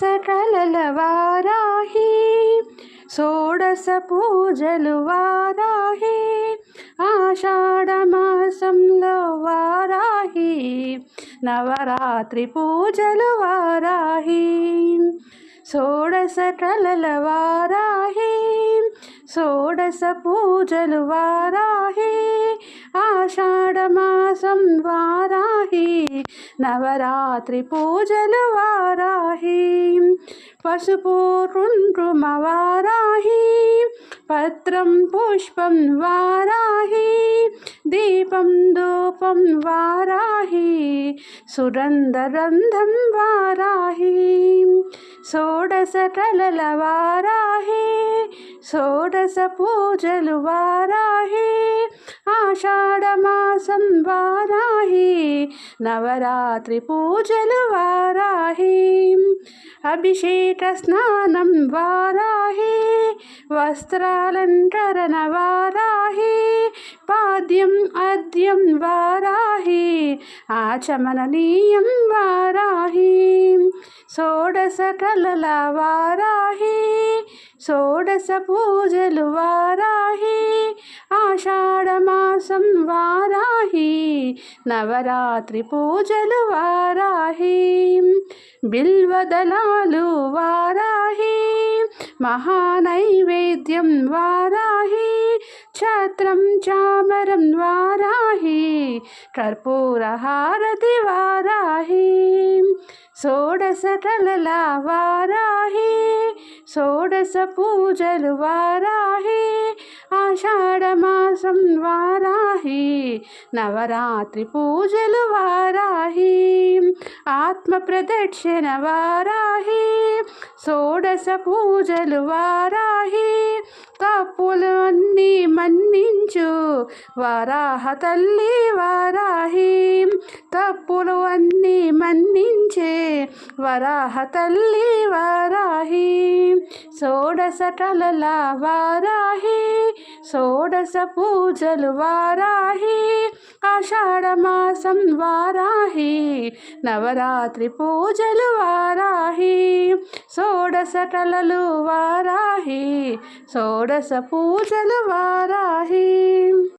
షోడశ కలల వారాహి షోడశ పూజలు వారాహి ఆషాఢమాసంలో వారాహి నవరాత్రి పూజలు వారాహి. షోడశ కలల వారాహి షోడశ పూజలు వారాహి ఆషాఢమాసం వారాహి నవరాత్రి పూజలు వారాహి పసుపు కుంకుమ వారాహి పత్రం పుష్పం వారాహి దీపం ధూపం వారాహి సురంధరంధం వారాహి షోడశ కలల వారాహి షోడశ పూజలు వారాహి ఆషాఢమాసం వారాహి నవరాత్రి పూజలు వారాహి. అభిషేక స్నానం వారాహి వస్త్రాలంకరణ వారాహి పాద్యం అద్యం వారాహి ఆచమననీయం వారాహి షోడశ కలల వారాహి షోడశ పూజలు వారాహి నవరాత్రి పూజలు వారాహి. బిల్వదలాలు వారాహి. మహానైవేద్యం వారాహి. ఛత్రం చామరం వారాహి. కర్పూరహారతి వారాహి. షోడశ కలల వారాహి. షోడశ పూజలు వారాహి. ఆషాఢమాసం వారాహి నవరాత్రి పూజలు వారాహి ఆత్మ ప్రదక్షిణ వారాహి షోడశ పూజలు వారాహి తప్పులు అన్నీ మన్నించు వారాహ తల్లి వారాహి తప్పులు అన్నీ మన్నించే వరాహ తల్లి వారాహి. షోడశ కలల వారాహి షోడశ పూజలు వారాహి ఆషాఢమాసం వారాహి నవరాత్రి పూజలు వారాహి షోడశ కలలు వారాహి షోడశ పూజలు వారాహి.